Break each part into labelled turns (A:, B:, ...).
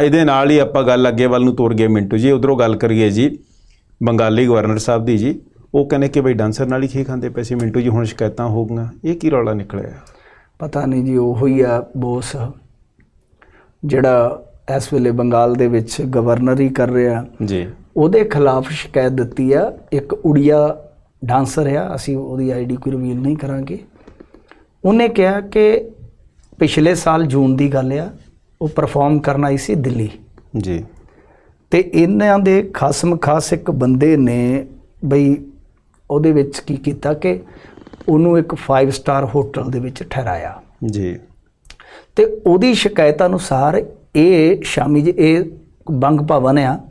A: ਇਹਦੇ ਨਾਲ ਹੀ ਆਪਾਂ ਗੱਲ ਅੱਗੇ ਵੱਲ ਨੂੰ ਤੋਰ ਗਏ ਮਿੰਟੂ ਜੀ। ਉਧਰੋਂ ਗੱਲ ਕਰੀਏ ਜੀ ਬੰਗਾਲੀ ਗਵਰਨਰ ਸਾਹਿਬ ਦੀ ਜੀ। ਉਹ ਕਹਿੰਦੇ ਕਿ ਬਈ ਡਾਂਸਰ ਨਾਲ ਹੀ ਖੇ ਖਾਂਦੇ ਪਏ ਸੀ। ਮਿੰਟੂ ਜੀ ਹੁਣ ਸ਼ਿਕਾਇਤਾਂ ਹੋ ਗਈਆਂ। ਇਹ ਕੀ ਰੌਲਾ ਨਿਕਲਿਆ?
B: ਪਤਾ ਨਹੀਂ ਜੀ ਉਹੋ ਹੀ ਆ ਬੋਸ। ਜਿਹੜਾ ਇਸ ਵੇਲੇ ਬੰਗਾਲ ਦੇ ਵਿੱਚ ਗਵਰਨਰ ਹੀ ਕਰ ਰਿਹਾ।
A: ਜੀ।
B: ਉਹਦੇ ਖਿਲਾਫ ਸ਼ਿਕਾਇਤ ਦਿੱਤੀ ਆ। ਇੱਕ ਉੜੀਆ ਡਾਂਸਰ ਆ। ਅਸੀਂ ਉਹਦੀ ਆਈਡੀ ਕੋਈ ਰਿਵੀਲ ਨਹੀਂ ਕਰਾਂਗੇ। ਉਹਨੇ ਕਿਹਾ ਕਿ ਪਿਛਲੇ ਸਾਲ ਜੂਨ ਦੀ ਗੱਲ ਆ। ਉਹ ਪਰਫਾਰਮ ਕਰਨ ਆਈ ਸੀ ਦਿੱਲੀ।
A: ਜੀ।
B: ਤੇ ਇਹਨਾਂ ਦੇ ਖਾਸਮ ਖਾਸ ਇੱਕ ਬੰਦੇ ਨੇ ਬਈ ਉਹਦੇ ਵਿੱਚ ਕੀ ਕੀਤਾ ਕਿ ਉਹਨੂੰ ਇੱਕ 5 ਸਟਾਰ ਹੋਟਲ ਦੇ ਵਿੱਚ ਠਹਿਰਾਇਆ।
A: ਜੀ।
B: ਤੇ ਉਹਦੀ ਸ਼ਿਕਾਇਤ ਅਨੁਸਾਰ ਇਹ ਸ਼ਾਮੀ ਜੀ ਇਹ ਬੰਗ ਭਵਨ ਆ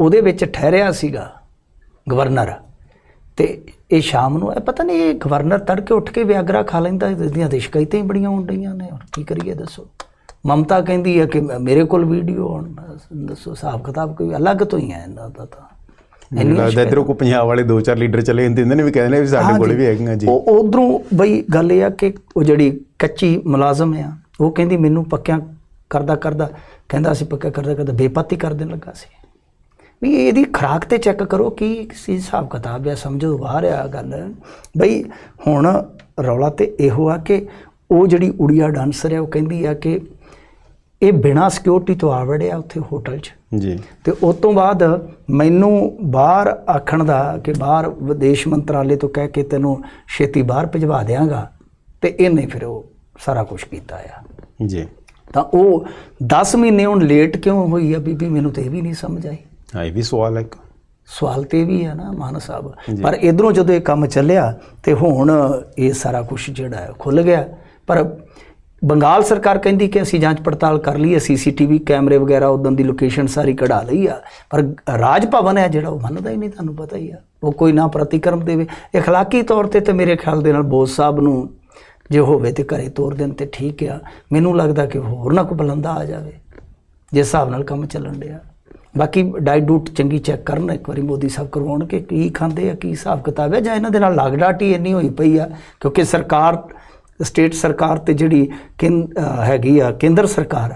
B: ਉਹਦੇ ਵਿੱਚ ਠਹਿਰਿਆ ਸੀਗਾ ਗਵਰਨਰ ਤੇ ਇਹ ਸ਼ਾਮ ਨੂੰ ਇਹ ਪਤਾ ਨਹੀਂ ਇਹ ਗਵਰਨਰ ਤੜਕੇ ਉੱਠ ਕੇ ਵਿਆਗਰਾ ਖਾ ਲੈਂਦਾ ਇਹਦੀਆਂ ਤੇ ਸ਼ਿਕਾਇਤਾਂ ਹੀ ਬੜੀਆਂ ਡਈਆਂ ਨੇ ਹੋਰ ਕੀ ਕਰੀਏ ਦੱਸੋ। ਮਮਤਾ ਕਹਿੰਦੀ ਹੈ ਕਿ ਮੇਰੇ ਕੋਲ ਵੀਡੀਓ ਹੁਣ ਦੱਸੋ ਹਿਸਾਬ ਕਿਤਾਬ ਕੋਈ ਅਲੱਗ ਤੋਂ ਹੀ ਹੈ ਇਹਨਾਂ ਦਾ ਤਾਂ।
A: ਮੈਨੂੰ ਲੱਗਦਾ ਇਧਰੋਂ ਕੋ ਪੰਜਾਬ ਵਾਲੇ ਦੋ ਚਾਰ ਲੀਡਰ ਚਲੇ ਜਾਂਦੇ ਹੁੰਦੇ ਨੇ ਵੀ ਕਹਿੰਦੇ ਨੇ ਵੀ ਸਾਡੇ ਕੋਲ ਵੀ ਹੈਗੀਆਂ ਜੀ।
B: ਉਹ ਉਧਰੋਂ ਬਈ ਗੱਲ ਇਹ ਆ ਕਿ ਉਹ ਜਿਹੜੀ ਕੱਚੀ ਮੁਲਾਜ਼ਮ ਆ ਉਹ ਕਹਿੰਦੀ ਮੈਨੂੰ ਪੱਕਿਆਂ ਕਰਦਾ ਕਰਦਾ ਕਹਿੰਦਾ ਅਸੀਂ ਪੱਕਾ ਕਰਦਾ ਕਰਦਾ ਬੇਪਤੀ ਕਰ ਦੇਣ ਲੱਗਾ ਸੀ। ਵੀ ਇਹਦੀ ਖਰਾਕ ਤੇ ਚੈੱਕ ਕਰੋ ਕੀ ਸੀ ਹਿਸਾਬ ਕਿਤਾਬ ਆ ਸਮਝੋ ਬਾਹਰ ਆ ਗੱਲ। ਬਈ ਹੁਣ ਰੌਲਾ ਤੇ ਇਹੋ ਆ ਕਿ ਉਹ ਜਿਹੜੀ ਉੜੀਆ ਡਾਂਸਰ ਆ ਉਹ ਕਹਿੰਦੀ ਆ ਕਿ ਇਹ ਬਿਨਾਂ ਸਿਕਿਉਰਿਟੀ ਤੋਂ ਆ ਵੜਿਆ ਉੱਥੇ ਹੋਟਲ 'ਚ।
A: ਜੀ।
B: ਤੇ ਉਸ ਤੋਂ ਬਾਅਦ ਮੈਨੂੰ ਬਾਹਰ ਆਖਣ ਦਾ ਕਿ ਬਾਹਰ ਵਿਦੇਸ਼ ਮੰਤਰਾਲੇ ਤੋਂ ਕਹਿ ਕੇ ਤੈਨੂੰ ਛੇਤੀ ਬਾਹਰ ਭਿਜਵਾ ਦਿਆਂਗਾ ਤੇ ਇਹਨੇ ਫਿਰ ਉਹ ਸਾਰਾ ਕੁਝ ਕੀਤਾ ਆ।
A: ਜੀ।
B: ਤਾਂ ਉਹ 10 ਮਹੀਨੇ ਹੁਣ ਲੇਟ ਕਿਉਂ ਹੋਈ ਆ ਬੀਬੀ? ਮੈਨੂੰ ਤੇ ਇਹ ਵੀ ਨਹੀਂ ਸਮਝ ਆਈ।
A: ਹਾਂ ਇਹ ਵੀ ਸਵਾਲ ਹੈ।
B: ਸਵਾਲ ਤੇ ਵੀ ਹੈ ਨਾ ਮਾਨ ਸਾਹਿਬ। ਪਰ ਇਧਰੋਂ ਜਦੋਂ ਇਹ ਕੰਮ ਚੱਲਿਆ ਤੇ ਹੁਣ ਇਹ ਸਾਰਾ ਕੁਝ ਜਿਹੜਾ ਖੁੱਲ ਗਿਆ। ਪਰ ਬੰਗਾਲ ਸਰਕਾਰ ਕਹਿੰਦੀ ਕਿ ਅਸੀਂ ਜਾਂਚ ਪੜਤਾਲ ਕਰ ਲਈ ਹੈ ਸੀਸੀਟੀਵੀ ਕੈਮਰੇ ਵਗੈਰਾ ਉਦੋਂ ਦੀ ਲੋਕੇਸ਼ਨ ਸਾਰੀ ਕਢਾ ਲਈ ਆ ਪਰ ਰਾਜ ਭਵਨ ਹੈ ਜਿਹੜਾ ਉਹ ਮੰਨਦਾ ਹੀ ਨਹੀਂ ਤੁਹਾਨੂੰ ਪਤਾ ਹੀ ਆ ਉਹ ਕੋਈ ਨਾ ਪ੍ਰਤੀਕਰਮ ਦੇਵੇ اخلاقی ਤੌਰ ਤੇ ਤੇ ਮੇਰੇ ਖਿਆਲ ਦੇ ਨਾਲ ਬੋਸ ਸਾਹਿਬ ਨੂੰ ਜੇ ਹੋਵੇ ਤੇ ਘਰੇ ਤੋਰ ਦੇਣ ਤੇ ਠੀਕ ਆ ਮੈਨੂੰ ਲੱਗਦਾ ਕਿ ਹੋਰ ਨਾ ਕੋਈ ਬਲੰਦਾ ਆ ਜਾਵੇ ਜਿਸ ਹਿਸਾਬ ਨਾਲ ਕੰਮ ਚੱਲਣ ਡਿਆ ਬਾਕੀ ਡਾਈਟ ਡੂਟ ਚੰਗੀ ਚੈੱਕ ਕਰਨ ਇੱਕ ਵਾਰੀ ਮੋਦੀ ਸਾਹਿਬ ਕਰਵਾਉਣ ਕਿ ਕੀ ਖਾਂਦੇ ਆ ਕੀ ਹਿਸਾਬ ਕਿਤਾਬ ਹੈ ਜਾਂ ਇਹਨਾਂ ਦੇ ਨਾਲ ਲਾਗਡਾਟ ਹੀ ਇੰਨੀ ਹੋਈ ਪਈ ਆ ਕਿਉਂਕਿ ਸਰਕਾਰ ਸਟੇਟ ਸਰਕਾਰ ਤੇ ਜਿਹੜੀ ਹੈਗੀ ਆ ਕੇਂਦਰ ਸਰਕਾਰ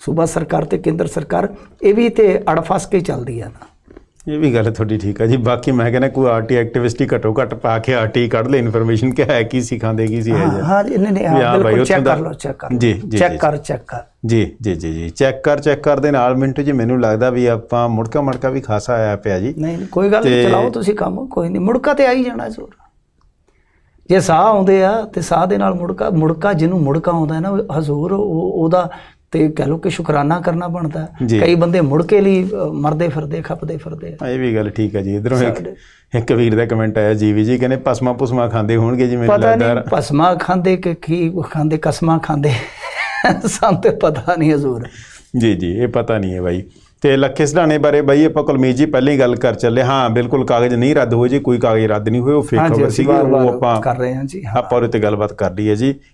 B: ਸੂਬਾ ਸਰਕਾਰ ਤੇ ਕੇਂਦਰ ਸਰਕਾਰ ਇਹ ਵੀ ਤੇ ਅੜਫਸ ਕੇ ਚੱਲਦੀ ਆ ਨਾ।
A: ਇਹ ਵੀ ਗੱਲ ਤੁਹਾਡੀ ਠੀਕ ਹੈ ਜੀ। ਬਾਕੀ ਮੈਂ ਕਹਿੰਦਾ ਕੋਈ ਆਰਟੀ ਐਕਟਿਵਿਸਟ ਹੀ ਘਟੋ ਘਟ ਪਾ ਕੇ ਆਰਟੀ ਕੱਢ ਲੈ ਇਨਫੋਰਮੇਸ਼ਨ ਕਿ ਹੈ ਕੀ ਸਿਖਾਉਂਦੇ ਕੀ ਸੀ
B: ਹਾਂ ਹਾਂ ਜੀ, ਨਹੀਂ ਨਹੀਂ ਬਿਲਕੁਲ ਚੈੱਕ ਕਰ ਲਓ ਚੈੱਕ ਕਰ
A: ਜੀ, ਜੀ,
B: ਚੈੱਕ। ਕਰ ਚੈੱਕ ਕਰ।
A: ਜੀ ਜੀ ਜੀ ਜੀ। ਚੈੱਕ ਕਰ ਚੈੱਕ ਕਰ ਦੇ ਨਾਲ ਮਿੰਟੂ ਜੀ ਮੈਨੂੰ ਲੱਗਦਾ ਵੀ ਆਪਾਂ ਮੁੜਕਾ ਮੜਕਾ ਵੀ ਖਾਸਾ ਆਇਆ ਪਿਆ ਜੀ।
B: ਨਹੀਂ ਕੋਈ ਗੱਲ ਨਹੀਂ ਚਲਾਓ ਤੁਸੀਂ ਕੰਮ ਕੋਈ ਨਹੀਂ ਮੁੜਕਾ ਤੇ ਆ ਹੀ ਜਾਣਾ ਜ਼ਰੂਰ। ਜੇ ਸਾਹ ਆਉਂਦੇ ਆ ਤੇ ਸਾਹ ਦੇ ਨਾਲ ਮੁੜਕਾ ਮੁੜਕਾ ਜਿਹਨੂੰ ਮੁੜਕਾ ਆਉਂਦਾ ਹੈ ਨਾ ਹਜ਼ੂਰ ਉਹ ਉਹਦਾ ਤੇ ਕਹ ਲਓ ਕਿ ਸ਼ੁਕਰਾਨਾ ਕਰਨਾ ਬਣਦਾ। ਕਈ ਬੰਦੇ ਮੁੜਕੇ ਲਈ ਅ, ਮਰਦੇ ਫਿਰਦੇ ਖੱਪਦੇ ਫਿਰਦੇ ਆ।
A: ਇਹ ਵੀ ਗੱਲ ਠੀਕ ਹੈ ਜੀ। ਇਧਰੋਂ ਇੱਕ ਇੱਕ ਵੀਰ ਦਾ ਕਮੈਂਟ ਆਇਆ ਜੀਵੀ ਜੀ ਕਹਿੰਦੇ ਪਸਮਾ ਪੁਸਮਾ ਖਾਂਦੇ ਹੋਣਗੇ ਜੀ ਮੈਨੂੰ
B: ਪਤਾ
A: ਲੱਗਦਾ
B: ਨਹੀਂ ਭਸਮਾ ਖਾਂਦੇ ਕਿ ਕੀ ਖਾਂਦੇ ਕਸਮਾਂ ਖਾਂਦੇ। ਸਾਨੂੰ ਤੇ ਪਤਾ ਨਹੀਂ ਹਜ਼ੂਰ।
A: ਜੀ ਜੀ ਇਹ ਪਤਾ ਨਹੀਂ ਹੈ ਬਾਈ। ਤੇ ਲੱਖੇ ਸਢਾਣੇ ਬਾਰੇ ਬਾਈ ਆਪਾਂ ਕੁਲਮੀਤ ਜੀ ਪਹਿਲਾਂ ਹੀ ਗੱਲ ਕਰ ਚੱਲੇ। ਹਾਂ ਬਿਲਕੁਲ ਕਾਗਜ਼ ਨਹੀਂ ਰੱਦ ਹੋਏ ਜੀ ਕੋਈ ਕਾਗਜ਼ ਰੱਦ ਨਹੀਂ ਹੋਏ ਉਹ ਫੇਕ ਖਬਰ ਸੀਗੀ ਉਹ ਆਪਾਂ
B: ਕਰ ਰਹੇ ਹਾਂ ਜੀ
A: ਆਪਾਂ ਉਹਦੇ ਤੇ ਗੱਲਬਾਤ ਕਰ ਲਈ ਹੈ ਜੀ।